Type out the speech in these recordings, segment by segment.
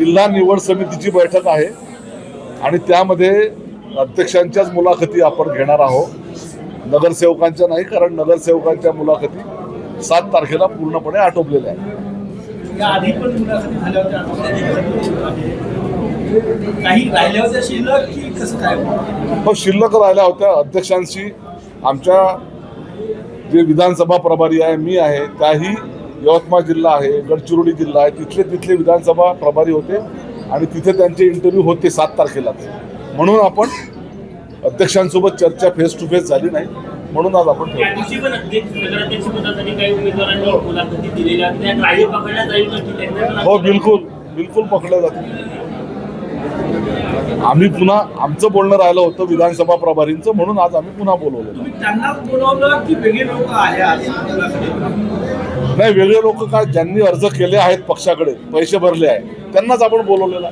जिल्हा निवड समितीची बैठक आहे आणि त्यामध्ये अध्यक्षांच्याच मुलाखती आपण घेणार आहोत. नगरसेवकांच्या नाही कारण नगरसेवकांच्या मुलाखती सात तारखेला पूर्णपणे आटोपलेल्या आहेत. हो शिल्लक राहिल्या होत्या. अध्यक्षांशी आमच्या जे विधानसभा प्रभारी आहे मी आहे त्याही यवतमाळ जिल्हा आहे गडचिरोली जिल्हा आहे तिथले तिथले विधानसभा प्रभारी होते आणि तिथे त्यांचे इंटरव्ह्यू होते सात तारखेलाच म्हणून आपण अध्यक्षांसोबत चर्चा फेस टू फेस झाली नाही. म्हणून आज आपण हो बिलकुल. बिलकुल पकडल्या जातील. आम्ही पुन्हा आमचं बोलणं राहिलं होतं विधानसभा प्रभारींचं म्हणून आज आम्ही पुन्हा बोलवलं. तुम्ही त्यांनाच बोलवलं की वेगळे लोक आहे आज? मुलाखतीला? नाही वेगळे लोक काय ज्यांनी अर्ज केले आहेत पक्षाकडे पैसे भरले आहेत त्यांनाच आपण बोलवलेलं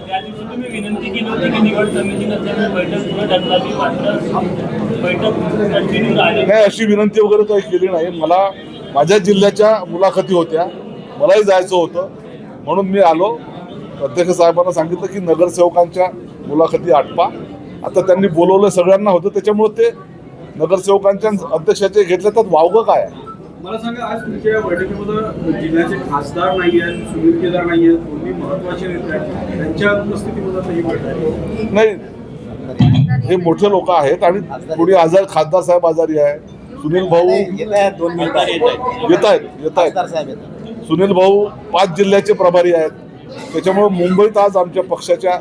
की नाही अशी विनंती वगैरे काही केली नाही. मला माझ्या जिल्ह्याच्या मुलाखती होत्या. मलाही जायचं होतं. म्हणून मी आलो. अध्यक्ष साहेबांना सांगितलं की नगरसेवकांच्या मुलाखती आटपा. आता त्यांनी बोलवलं सगळ्यांना होतं. त्याच्यामुळे ते नगरसेवकांच्या अध्यक्षाचे घेतले तर वावगं काय आहे? मला सांगा आज तुमच्या या बैठकीमध्ये जिल्ह्याचे खासदार नाही आहेत सुनील केदार नाही आहेत दोन्ही महत्त्वाचे नेते आहेत? त्यांच्या उपस्थितीमध्ये आता ही बैठक आहे. नाही हे मोठे लोक आहेत आणि कोणी आजार खासदार साहेब आजारी आहे. सुनील भाऊ येत आहेत येत आहेत सुनील भाऊ पाच जिल्ह्याचे प्रभारी आहेत. त्याच्यामुळे मुंबईत आज आमच्या पक्षाच्या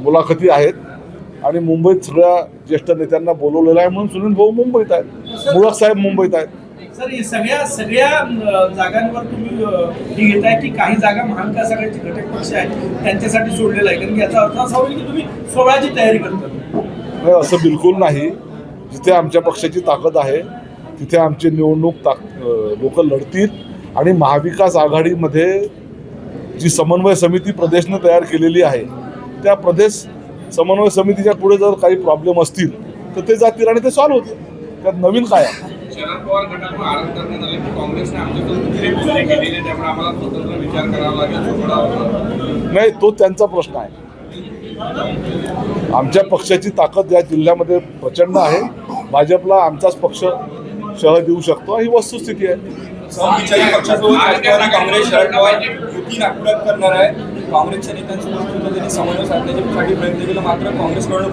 मुलाखती आहेत आणि मुंबईत सगळ्या ज्येष्ठ नेत्यांना बोलवलेलं आहे म्हणून सुनील भाऊ मुंबईत आहेत. मुळक साहेब मुंबईत आहेत. सर सगळ्या सगळ्या जागांवर तुम्ही हे घेताय की काही जागा महाविकास आघाडीचे घटक पक्ष आहेत त्यांच्यासाठी सोडलेला आहे. कारण की याचा अर्थ असा होईल की तुम्ही सोहळ्याची तयारी करता नाही असं बिलकुल नाही. जिथे आमच्या पक्षाची ताकद आहे तिथे आमची निवडणूक ताक लोक लढतील. आणि महाविकास आघाडीमध्ये जी समन्वय समिती प्रदेशनं तयार केलेली आहे त्या प्रदेश समन्वय समितीच्या पुढे जर काही प्रॉब्लेम असतील तर ते जातील आणि ते सॉल्व्ह होतील. त्यात नवीन काय आहे? शरद पवार गटातून आरोप करण्यात आले. की काँग्रेसने आमच्याकडून केलेले त्यामुळे आम्हाला स्वतंत्र विचार करावा लागेल नाही तो त्यांचा प्रश्न आहे. आमच्या पक्षाची ताकद या जिल्ह्यामध्ये प्रचंड आहे. भाजपला आमचाच पक्ष शह देऊ शकतो ही वस्तुस्थिती आहे. काँग्रेस शरद पवार युती नागपुरात करणार आहे. काँग्रेसच्या नेत्यांसोबत समन्वय साधण्यासाठी प्रयत्न केला मात्र काँग्रेसकडून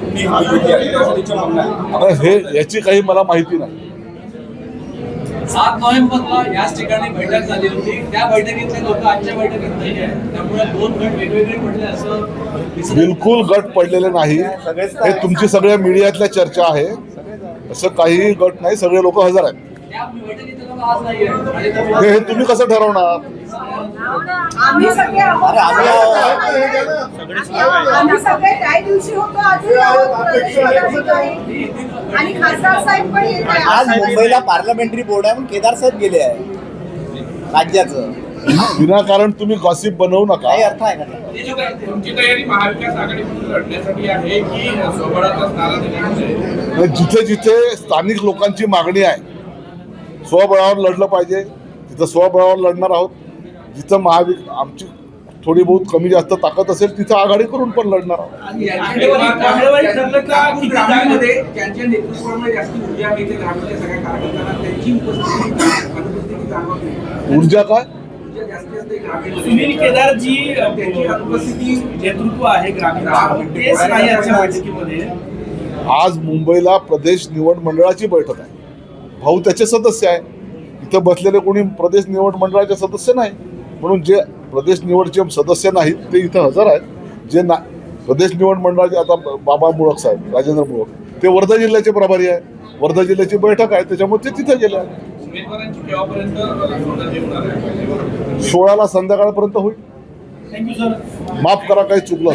हे याची काही मला माहिती नाही. सात नोव्हेंबरला याच ठिकाणी बैठक झाली होती. त्या बैठकीतले लोक आजच्या बैठकीत नाही आहे त्यामुळे दोन गट वेगवेगळे पडले असं दिसत आहे. बिलकुल गट पडलेले नाही. हे तुमची सगळ्या मीडियातल्या चर्चा आहे. असं काही गट नाही. सगळे लोक हजर आहेत. हे हे तुम्ही कसं ठरवणार? आम्ही सगळे आहोत. आम्ही सगळे त्या दिवशी होतो अजून आहोत. पदाधिकारी. आणि खासदार साहेब पण येत आहे आज मुंबईला पार्लमेंटरी बोर्ड आहे म्हणून केदार साहेब गेले आहे राज्याचं. विनाकारण तुम्ही गॉसिप बनवू नका. काही अर्थ आहे का? तुमची तयारी महाविकास आघाडीमधून लढण्यासाठी आहे की सोबळाचाच नारा देण्याची? आणि जिथे जिथे स्थानिक लोकांची मागणी आहे स्वबळावर लढलं पाहिजे. तिथं स्वबळावर लढणार आहोत. जिथं महावि आमची थोडी बहुत कमी जास्त ताकद असेल तिथं आघाडी करून पण लढणार आहोत. ऊर्जा काय? ऊर्जा जास्ती असते ग्रामीण सुनील केदारजी त्यांची अनुपस्थिती नेतृत्व आहे ग्रामीण बैठकीमध्ये. आज मुंबईला प्रदेश निवड मंडळाची बैठक आहे. भाऊ त्याचे सदस्य आहे. इथं बसलेले कोणी प्रदेश निवड मंडळाचे सदस्य नाही. म्हणून जे प्रदेश निवडचे सदस्य नाहीत ते इथं हजर आहेत. जे ना प्रदेश निवड मंडळाचे आता बाबा मुळक साहेब राजेंद्र मुळक ते वर्धा जिल्ह्याचे प्रभारी आहे. वर्धा जिल्ह्याची बैठक आहे त्याच्यामुळे ते तिथे गेले सोळाला संध्याकाळपर्यंत होईल. थँक्यू सर माफ करा काही चुकलं